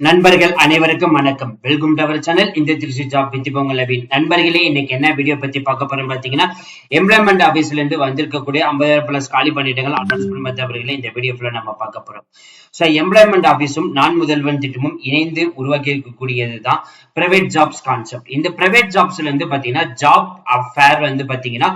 நண்பர்கள் அனைவருக்கும் வணக்கம். வெல்கம் டு அவர் சேனல் இந்த திருச்சி ஜாப் வித் பொங்கல் அபின் நண்பர்களே இன்னைக்கு என்ன வீடியோ பத்தி பார்க்க போறோம் பாத்தீங்கன்னா எம்ப்ளாய்மெண்ட் ஆபீஸ்ல இருந்து வந்திருக்கக்கூடிய ஐம்பதாயிரம் பிளஸ் காலி பண்ணிட்டங்கள் அனௌன்ஸ்மெண்ட் மற்றவர்களே இந்த வீடியோ ஃபுல்லா நம்ம பார்க்க போறோம். ஸோ எம்ப்ளாய்மெண்ட் ஆபீஸும் நான் முதல்வன் திட்டமும் இணைந்து உருவாக்கி இருக்கக்கூடியது தான் பிரைவேட் ஜாப்ஸ் கான்செப்ட் இந்த பிரைவேட் ஜாப்ஸ்ல இருந்து பாத்தீங்கன்னா ஜாப் ஃபேர் வந்து பாத்தீங்கன்னா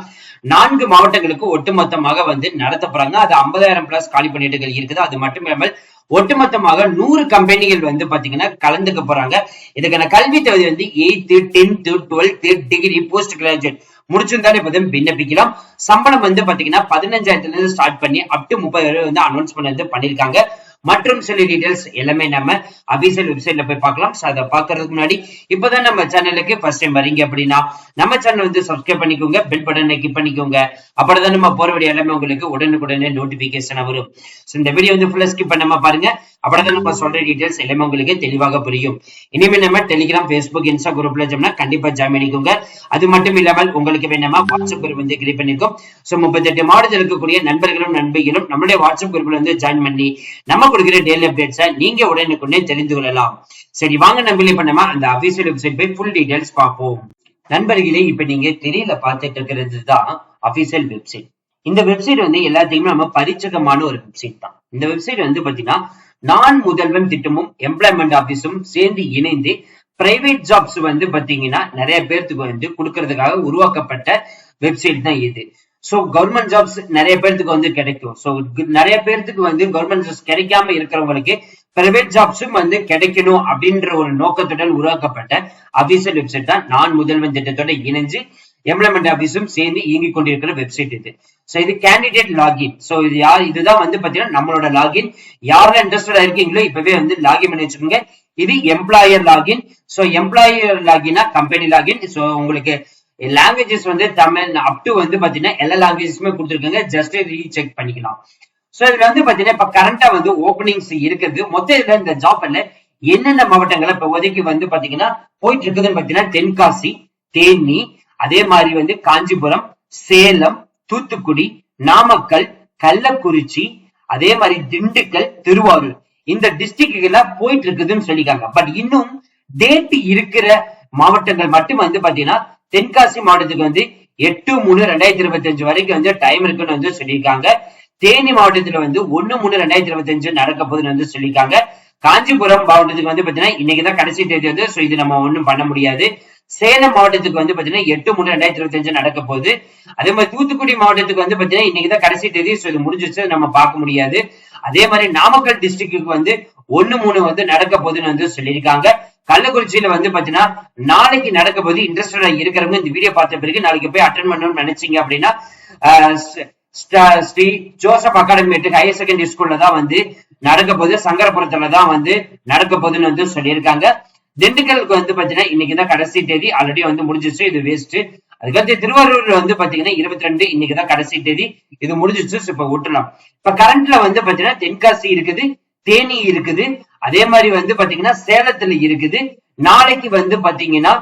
நான்கு மாவட்டங்களுக்கு ஒட்டுமொத்தமாக வந்து நடத்த போறாங்க. அது ஐம்பதாயிரம் பிளஸ் காலி பண்ணிட்டுகள் இருக்குது. அது மட்டும் இல்லாமல் ஒட்டுமொத்தமாக நூறு கம்பெனிகள் வந்து பாத்தீங்கன்னா கலந்துக்க போறாங்க. இதுக்கான கல்வி தகுதி வந்து eighth tenth twelfth degree post graduate முடிச்சிருந்தாலே இப்போ விண்ணப்பிக்கலாம். சம்பளம் வந்து பாத்தீங்கன்னா பதினஞ்சாயிரத்துல இருந்து ஸ்டார்ட் பண்ணி அப் டு முப்பது வரை வந்து அனௌன்ஸ்மெண்ட் வந்து பண்ணிருக்காங்க. மற்றும் சில டீடைல்ஸ் எல்லாமே நம்ம அபிஷியல் வெப்சைட்ல போய் பார்க்கலாம். ஸோ அதை பார்க்கறதுக்கு முன்னாடி இப்பதான் நம்ம சேனலுக்கு ஃபர்ஸ்ட் டைம் வரீங்க அப்படின்னா நம்ம சேனல் வந்து சப்ஸ்கிரைப் பண்ணிக்கோங்க பெல் பட்டனை கிளிக் பண்ணிக்கோங்க. அப்படிதான் நம்ம போற வீடியோ எல்லாமே உங்களுக்கு உடனுக்குடனே நோட்டிபிகேஷன் வரும். So, இந்த வீடியோ வந்து ஃபுல்லாக ஸ்கிப் பண்ணாம பாருங்க. அப்பதான் நம்ம சொல்ற டீடைல்ஸ் எல்லாமே உங்களுக்கு தெளிவாக புரியும். இனிமே நம்ம டெலிகிராம் பேஸ்புக் இன்ஸ்டா குரூப்ல ஜம்னா கண்டிப்பா ஜாயின் பண்ணிக்கோங்க. அது மட்டும் இல்லாமல் உங்களுக்கு வேணுமா வாட்ஸ்அப் குரூப் வந்து கிரியேட் பண்ணிருக்கோம் சோ முப்பத்தெட்டு மாவட்டத்தில் இருக்கக்கூடிய நண்பர்களும் நண்பிகளும் நம்மளுடைய வாட்ஸ்அப் குரூப்ல வந்து ஜாயின் பண்ணி நம்ம கொடுக்கிற டெய்லி அப்டேட்ஸை நீங்க உடனுக்குடனே தெரிந்து கொள்ளலாம். சரி வாங்க நம்பளே பண்ணமா அந்த அபிஷியல் வெப்சைட் போய் ஃபுல் டீடைல்ஸ் பார்ப்போம். நண்பர்களே இப்ப நீங்க தெரியல பார்த்துட்டு இருக்கிறது தான் அபிஷியல் வெப்சைட் இந்த வெப்சைட் வந்து எல்லாத்தையுமே நம்ம பரிச்சகமான ஒரு வெப்சைட் தான். இந்த வெப்சைட் வந்து பாத்தீங்கன்னா நான் முதல்வன் திட்டமும் எம்ப்ளாய்மெண்ட் ஆபீஸும் சேர்ந்து இணைந்து பிரைவேட் ஜாப்ஸ் வந்து பாத்தீங்கன்னா நிறைய பேர்த்துக்கு வந்து கொடுக்கறதுக்காக உருவாக்கப்பட்ட வெப்சைட் தான் இது. சோ கவர்மெண்ட் ஜாப்ஸ் நிறைய பேர்த்துக்கு வந்து கிடைக்கும். சோ நிறைய பேர்த்துக்கு வந்து கவர்மெண்ட் ஜாப்ஸ் கிடைக்காம இருக்கிறவங்களுக்கு பிரைவேட் ஜாப்ஸும் வந்து கிடைக்கணும் அப்படின்ற ஒரு நோக்கத்துடன் உருவாக்கப்பட்ட அபிஷியல் வெப்சைட் தான் நான் முதல்வன் திட்டத்தோட இணைஞ்சு எம்ப்ளாய்மெண்ட் ஆபீஸும் சேர்ந்து இயங்கிக் கொண்டிருக்கிற வெப்சைட் இது. சோ இது கேண்டிடேட் லாகின் சோ இது யார் இதுதான் வந்து பாத்தீங்கன்னா நம்மளோட லாகின் யாரெல்லாம் இன்ட்ரெஸ்டடா இருக்கீங்களோ இப்பவே வந்து லாகின் பண்ணி வச்சுக்கோங்க. இது எம்ப்ளாயர் லாகின் சோ எம்ப்ளாயர் லாகினா கம்பெனி லாகின் சோ உங்களுக்கு லாங்குவேஜஸ் வந்து தமிழ் அப் டு வந்து பாத்தீங்கன்னா எல்லா லாங்குவேஜஸுமே கொடுத்துருக்காங்க. ஜஸ்ட் ரீசெக் பண்ணிக்கலாம். சோ இதுல வந்து பாத்தீங்கன்னா இப்ப கரண்டா வந்து ஓப்பனிங்ஸ் இருக்குது. மொத்த இதுல இந்த ஜாப்ல என்னென்ன மாவட்டங்கள்ல இப்ப ஒதுக்கி வந்து பாத்தீங்கன்னா போயிட்டு இருக்குதுன்னு பாத்தீங்கன்னா தென்காசி தேனி அதே மாதிரி வந்து காஞ்சிபுரம் சேலம் தூத்துக்குடி நாமக்கல் கள்ளக்குறிச்சி அதே மாதிரி திண்டுக்கல் திருவாரூர். இந்த டிஸ்ட்ரிக்ட்ல போயிட்டு இருக்குதுன்னு சொல்லிக்காங்க பட் இன்னும் டேட் இருக்கிற மாவட்டங்கள் மட்டும் வந்து பாத்தீங்கன்னா தென்காசி மாவட்டத்துக்கு வந்து எட்டு மூணு ரெண்டாயிரத்தி இருபத்தி அஞ்சு வரைக்கும் வந்து டைம் இருக்குன்னு வந்து சொல்லியிருக்காங்க. தேனி மாவட்டத்துல வந்து ஒண்ணு மூணு ரெண்டாயிரத்தி இருபத்தி அஞ்சு நடக்க போகுதுன்னு வந்து சொல்லியிருக்காங்க. காஞ்சிபுரம் மாவட்டத்துக்கு வந்து பாத்தீங்கன்னா இன்னைக்குதான் கடைசி தேதி வந்து சோ இது நம்ம ஒண்ணும் பண்ண முடியாது. சேலம் மாவட்டத்துக்கு வந்து பாத்தீங்கன்னா எட்டு மூணு ரெண்டாயிரத்தி இருபத்தி அஞ்சு நடக்க போகுது. அதே மாதிரி தூத்துக்குடி மாவட்டத்துக்கு வந்து பாத்தீங்கன்னா இன்னைக்குதான் கடைசி தேதி இது முடிஞ்சிச்சு நம்ம பார்க்க முடியாது. அதே மாதிரி நாமக்கல் டிஸ்ட்ரிக்ட்டுக்கு வந்து ஒண்ணு மூணு வந்து நடக்க போகுதுன்னு வந்து சொல்லியிருக்காங்க. கள்ளக்குறிச்சியில வந்து பாத்தீங்கன்னா நாளைக்கு நடக்க போது இன்ட்ரெஸ்டடா இருக்கிறவங்க இந்த வீடியோ பார்த்த பிறகு நாளைக்கு போய் அட்டன் பண்ணணும்னு நினைச்சீங்க அப்படின்னா ஆஹ் ஸ்ரீ ஜோசப் அகாடமிட்டு ஹையர் செகண்டரி ஸ்கூல்ல தான் வந்து நடக்க போகுது. சங்கரபுரத்துல தான் வந்து நடக்க போகுதுன்னு வந்து சொல்லியிருக்காங்க. திண்டுக்கலுக்கு வந்து பாத்தீங்கன்னா இன்னைக்கு தான் கடைசி தேதி. ஆல்ரெடி வந்து முடிஞ்சிச்சு இது வேஸ்ட் அதுக்கடுத்து திருவாரூர்ல வந்து பாத்தீங்கன்னா இருபத்தி ரெண்டு இன்னைக்கு தான் கடைசி தேதி. இது முடிஞ்சிச்சு இப்ப விட்டுலாம் இப்ப கரண்ட்ல வந்து பாத்தீங்கன்னா தென்காசி இருக்குது தேனி இருக்குது. அதே மாதிரி வந்து பாத்தீங்கன்னா சேலத்துல இருக்குது. நாளைக்கு வந்து பாத்தீங்கன்னா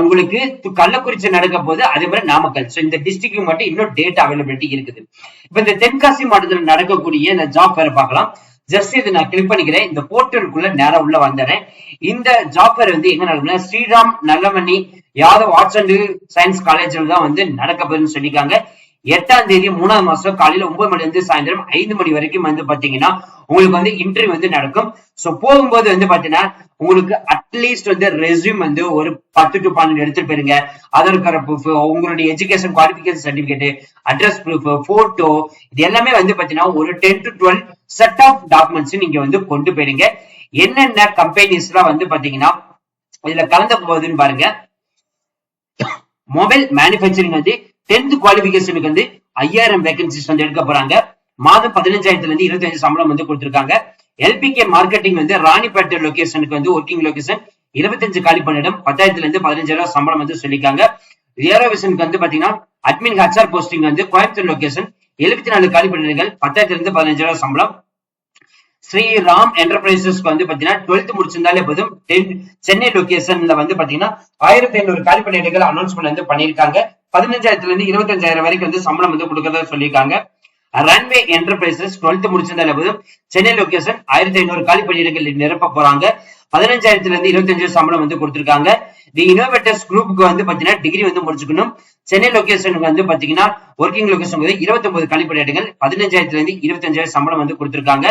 உங்களுக்கு கள்ளக்குறிச்சி நடக்க போது அதே மாதிரி நாமக்கல். சோ இந்த டிஸ்ட்ரிக்ட் மட்டும் இன்னும் டேட் அவைலபிலிட்டி இருக்குது. இப்ப இந்த தென்காசி மாவட்டத்தில் நடக்கக்கூடிய இந்த ஜாப் வேற பார்க்கலாம். ஜஸ்ட் இது நான் கிளிக் பண்ணிக்கிறேன். இந்த போர்ட்டலுக்குள்ள நேரா உள்ள வந்துடுறேன். இந்த ஜாப் ஃபேர் வந்து எங்க நடக்குதுன்னா Sriram Nallamani Yadav arts and science காலேஜ்ல தான் வந்து நடக்க போகுதுன்னு சொல்லியிருக்காங்க. எட்டாம் தேதி மூணாவது மாசம் காலையில ஒன்பது மணி வந்து சாயந்தரம் ஐந்து மணி வரைக்கும் வந்து பாத்தீங்கன்னா உங்களுக்கு வந்து இன்டர்வியூ வந்து நடக்கும். சோ போகும்போது வந்து பாத்தீங்கன்னா உங்களுக்கு அட்லீஸ்ட் வந்து ரெஸ்யூம் வந்து ஒரு பத்து டு பன்னெண்டு எடுத்துட்டு போயிருங்க. ஆதார் கார்டு ப்ரூஃப் உங்களுடைய education qualification certificate address proof photo இது எல்லாமே வந்து பாத்தீங்கன்னா ஒரு ten to twelve set of documents நீங்க வந்து கொண்டு போயிருங்க. என்னென்ன கம்பெனிஸ் எல்லாம் வந்து பாத்தீங்கன்னா இதுல கலந்த போகுதுன்னு பாருங்க. மொபைல் மேனுபேக்சரிங் வந்து டென்த் குவாலிபிகேஷனுக்கு வந்து ஐயாயிரம் வேகன்சிஸ் வந்து எடுக்க போறாங்க. மாதம் பதினஞ்சாயிரத்துல இருந்து இருபத்தஞ்சு சம்பளம் வந்து கொடுத்திருக்காங்க. எல்பிகே மார்க்கெட்டிங் வந்து ராணிப்பேட்டை லொகேஷனுக்கு வந்து ஒர்க்கிங் லொகேஷன் இருபத்தஞ்சு காலி பணியிடம் பத்தாயிரத்துல இருந்து பதினஞ்சாயிரம் சம்பளம் வந்து சொல்லியிருக்காங்க. ஏரோவிஷனுக்கு வந்து பாத்தீங்கன்னா அட்மின் ஹச்ஆர் போஸ்டிங் வந்து கோயம்புத்தூர் லொகேஷன் எழுபத்தி நாலு காலி பணியிடங்கள் பத்தாயிரத்துல இருந்து பதினஞ்சாயிரம் சம்பளம். ஸ்ரீராம் என்டர்பிரைசஸ்க்கு வந்து பாத்தீங்கன்னா டுவெல்த் முடிச்சிருந்தாலே போதும். டென் சென்னை லொகேஷன்ல வந்து பாத்தீங்கன்னா ஆயிரத்தி ஐநூறு காலி பணியிடங்கள் அனௌன்ஸ்மெண்ட் வந்து பண்ணியிருக்காங்க. பதினஞ்சாயிரத்துல இருந்து இருபத்தஞ்சாயிரம் வரைக்கும் வந்து சம்பளம் வந்து கொடுக்கறதா சொல்லியிருக்காங்க. ரன்வே என்டர்பிரைசஸ் டுவெல்த் முடிச்சிருந்தால போதும் சென்னை லொகேஷன் ஆயிரத்தி ஐநூறு காலி பணியிடங்கள் நிரப்ப போறாங்க. பதினஞ்சாயிரத்துல இருந்து இருபத்தஞ்சு சம்பளம் வந்து கொடுத்திருக்காங்க. தி இனோவேட்டர்ஸ் குரூப்புக்கு வந்து பாத்தீங்கன்னா டிகிரி வந்து முடிச்சுக்கணும். சென்னை லொகேஷனுக்கு வந்து பாத்தீங்கன்னா ஒர்க்கிங் லொகேஷன் வந்து இருபத்தி ஒன்பது கழிப்பிடங்கள் பதினஞ்சாயிரத்துல இருந்து இருபத்தஞ்சாயிரம் சம்பளம் வந்து கொடுத்திருக்காங்க.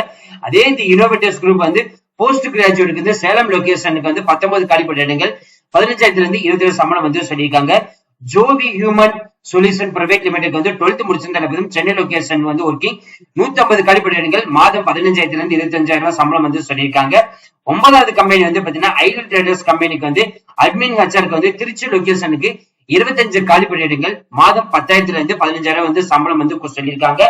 அதே தி இனோவேட்டர்ஸ் குரூப் வந்து போஸ்ட் கிராஜுவேட்டுக்கு வந்து சேலம் லொகேஷனுக்கு வந்து பத்தொன்பது காலி பணியிடங்கள் பதினஞ்சாயிரத்துல இருந்து இருபது சம்பளம் வந்து சொல்லியிருக்காங்க. Jovi human solution private limited வந்து டுவெல்த் முடிச்சிருந்தாலும் சென்னை லொகேஷன் வந்து ஒர்க்கிங் நூத்தி ஐம்பது கழிப்பிடங்கள் மாதம் பதினஞ்சாயிரத்துல இருந்து இருபத்தஞ்சாயிரம் ரூபாய் சம்பளம் வந்து சொல்லியிருக்காங்க. ஒன்பதாவது கம்பெனி வந்து பாத்தீங்கன்னா ஐடல் ட்ரேடர்ஸ் கம்பெனிக்கு வந்து அட்மின் ஹச்சருக்கு வந்து திருச்சி லொகேஷனுக்கு இருபத்தஞ்சு காலிப்பணியிடங்கள் மாதம் பத்தாயிரத்துல இருந்து பதினஞ்சாயிரம் வந்து சம்பளம் வந்து சொல்லியிருக்காங்க.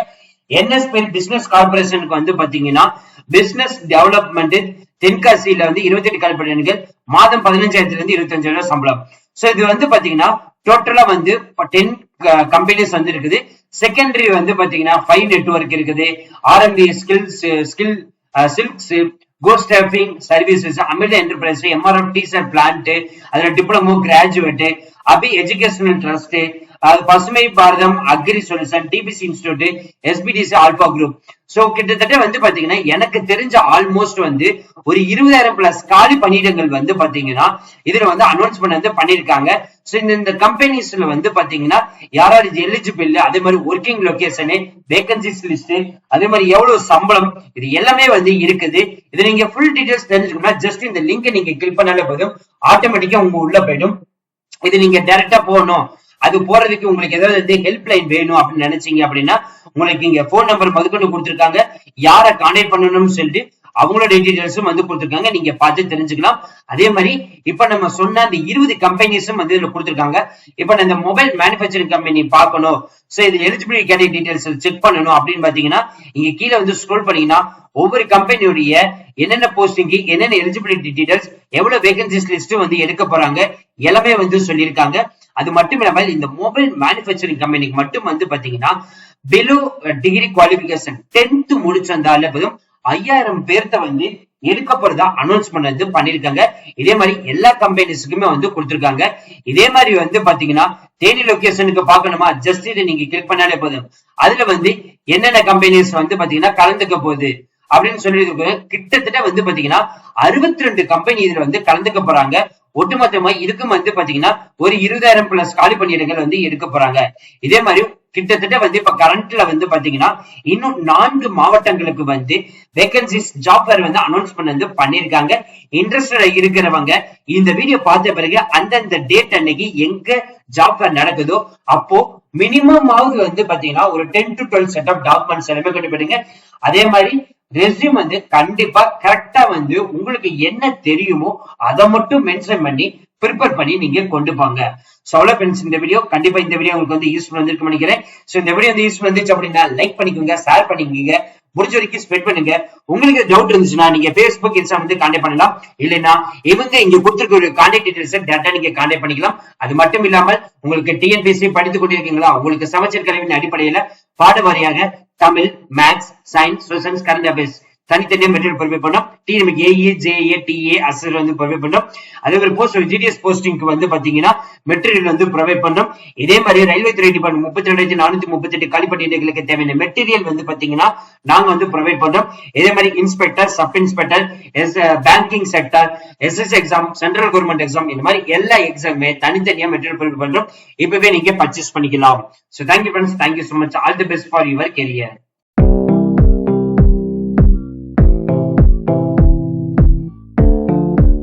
என்எஸ்பி பிசினஸ் கார்பரேஷனுக்கு வந்து பாத்தீங்கன்னா பிசினஸ் டெவலப்மெண்ட் தென்காசியில வந்து இருபத்தி எட்டு காலிப்பணியிடங்கள் மாதம் பதினஞ்சாயிரத்துல இருந்து இருபத்தஞ்சாயிரம் சம்பளம். சோ இது வந்து பாத்தீங்கன்னா டோட்டலா வந்து டென் கம்பெனிஸ் வந்து இருக்குது. செகண்டரி வந்து பாத்தீங்கன்னா ஃபைவ் நெட்ஒர்க் இருக்குது. RMB skills skill silks go staffing services Amirtha enterprise MRF teaser plant அதுல diploma graduate Abhi educational trust அது Pasumai Bharatham agri solution DPC institute SPDC alpha group. So கிட்டத்தட்ட வந்து பாத்தீங்கன்னா எனக்கு தெரிஞ்ச ஆல்மோஸ்ட் வந்து ஒரு இருபதாயிரம் பிளஸ் காலி பணியிடங்கள் வந்து பாத்தீங்கன்னா இதுல வந்து அனௌன்ஸ்மெண்ட் வந்து பண்ணிருக்காங்க சோ இந்த இந்த கம்பெனிஸ்ல வந்து பாத்தீங்கன்னா யாராவது இது எலிஜிபிள் அதே மாதிரி ஒர்க்கிங் லொகேஷனு வேகன்சிஸ் லிஸ்ட் அதே மாதிரி எவ்வளவு சம்பளம் இது எல்லாமே வந்து இருக்குது. இது நீங்க ஃபுல் டீடைல்ஸ் தெரிஞ்சுக்கணும்னா ஜஸ்ட் இந்த லிங்கை நீங்க கிளிக் பண்ணாலே போதும். ஆட்டோமேட்டிக்கா உங்க உள்ள போயிடும். இது நீங்க டைரக்டா போகணும். அது போறதுக்கு உங்களுக்கு ஏதாவது ஹெல்ப் லைன் வேணும் அப்படின்னு நினைச்சீங்க அப்படின்னா உங்களுக்கு இங்க போன் நம்பர் முதற்கொண்டு கொடுத்துருக்காங்க. யாரை கான்டாக்ட் பண்ணணும்னு சொல்லிட்டு அவங்களோட டீடைல்ஸும் வந்து கொடுத்துருக்காங்க. நீங்க பார்த்து தெரிஞ்சுக்கலாம். அதே மாதிரி இப்ப நம்ம சொன்ன அந்த இருபது கம்பெனிஸும் வந்து இதுல கொடுத்துருக்காங்க. இப்ப இந்த மொபைல் மேனுபேக்சரிங் கம்பெனி பார்க்கணும். சோ இது எலிஜிபிலிட்டி கேட்டகரி டீடைல்ஸ் செக் பண்ணணும் அப்படின்னு பாத்தீங்கன்னா இங்க கீழே வந்து ஸ்க்ரோல் பண்ணீங்கன்னா ஒவ்வொரு கம்பெனியுடைய என்னென்ன போஸ்டிங்கு என்னென்ன எலிஜிபிலிட்டி டீடைல்ஸ் எவ்வளவு வேகன்சிஸ் லிஸ்ட் வந்து எடுக்க போறாங்க எல்லாமே வந்து சொல்லியிருக்காங்க. அது மட்டும் இல்லாமல் இந்த மொபைல் மேனுபேக்சரிங் கம்பெனிக்கு மட்டும் வந்து பாத்தீங்கன்னா பிலோ டிகிரி குவாலிபிகேஷன் டென்த் முடிச்சிருந்தாலே போதும் ஐயாயிரம் பேர்த்த வந்து எடுக்க போறதா பண்ணது பண்ணிருக்காங்க. இதே மாதிரி எல்லா கம்பெனிஸுக்குமே வந்து கொடுத்திருக்காங்க. இதே மாதிரி வந்து பாத்தீங்கன்னா தேனி லொகேஷனுக்கு பாக்கணுமா ஜஸ்ட் இதை நீங்க கிளிக் பண்ணாலே போதும். அதுல வந்து என்னென்ன கம்பெனிஸ் வந்து பாத்தீங்கன்னா கலந்துக்க போகுது அப்படின்னு சொல்லி கிட்டத்தட்ட வந்து பாத்தீங்கன்னா அறுபத்தி ரெண்டு கம்பெனி இதுல வந்து கலந்துக்க போறாங்க. ஒட்டுமொத்தமா இதுக்கும் வந்து பாத்தீங்கன்னா ஒரு இருபதாயிரம் பிளஸ் காலி பணியிடங்கள் வந்து எடுக்க போறாங்க. இதே மாதிரி கிட்டத்தட்ட வந்து இப்ப கரண்ட்ல வந்து பாத்தீங்கன்னா இன்னும் நான்கு மாவட்டங்களுக்கு வந்து வேகன்சிஸ் ஜாப் ஃபேர் வந்து அனௌன்ஸ்மெண்ட் வந்து பண்ணிருக்காங்க. இன்ட்ரெஸ்டட் இருக்கிறவங்க இந்த வீடியோ பார்த்த பிறகு அந்தந்த டேட் அன்னைக்கு எங்க ஜாப் ஃபேர் நடக்குதோ அப்போ மினிமம் ஆகுது வந்து பாத்தீங்கன்னா ஒரு ten to twelve set of documents எல்லாமே கொண்டு போயிடுங்க. அதே மாதிரி ரெஸ்யூம் வந்து கண்டிப்பா கரெக்டா வந்து உங்களுக்கு என்ன தெரியுமோ அதை மட்டும் மென்ஷன் பண்ணி ப்ரிப்பேர் பண்ணி நீங்க கொண்டு போங்க. சோ அவ்வளவு ஃப்ரெண்ட்ஸ் இந்த வீடியோ கண்டிப்பா இந்த வீடியோ உங்களுக்கு வந்து யூஸ்ஃபுல் வந்துருக்கு நினைக்கிறேன். சோ இந்த வீடியோ வந்து யூஸ்ஃபுல் வந்துச்சு அப்படின்னா லைக் பண்ணிக்கோங்க ஷேர் பண்ணிக்கோங்க. முடிஞ்ச வரைக்கும் ஸ்ப்ரெட் பண்ணுங்க. உங்களுக்கு டவுட் இருந்துச்சுன்னா நீங்க பேஸ்புக் இன்ஸ்டா வந்து கான்டாக்ட் பண்ணலாம். இல்லைன்னா இவங்க இங்க கொடுத்துருக்க ஒரு கான்டாக்ட் டீடைல்ஸ் டேட்டா நீங்க கான்டாக்ட் பண்ணிக்கலாம். அது மட்டும் இல்லாமல் உங்களுக்கு டிஎன்பிஎஸ்சி படித்து கொண்டிருக்கீங்களா? உங்களுக்கு சமச்சீர் கல்வியின் அடிப்படையில பாட வாரியாக Tamil maths science socials current affairs தனித்தனியா மெட்டீரியல் ப்ரொவைட் பண்ணோம். டிஎம் ஏஏ ஜேஏ டிஏ அசர் வந்து ப்ரொவைட் பண்ணோம். அதே மாதிரி போஸ்ட் ஜிடிஎஸ் போஸ்டிங்க்கு வந்து பாத்தீங்கன்னா மெட்டீரியல் வந்து ப்ரொவைட் பண்ணோம். இதே மாதிரி ரயில்வே துறை டிபார்ட்மெண்ட் முப்பத்தி ரெண்டாயிரத்தி நானூத்தி முப்பத்தி எட்டு காலிப்பட்டியர்களுக்கு தேவையான மெட்டீரியல் வந்து பாத்தீங்கன்னா நாங்க வந்து ப்ரொவைட் பண்ணோம். இதே மாதிரி inspector sub inspector S banking sector SS exam central government exam இந்த மாதிரி எல்லா எக்ஸாமுமே தனித்தனியா மெட்டீரியல் ப்ரொவைட் பண்றோம். இப்பவே நீங்க பர்ச்சேஸ் பண்ணிக்கலாம். So thank you friends thank you so much all the best for your career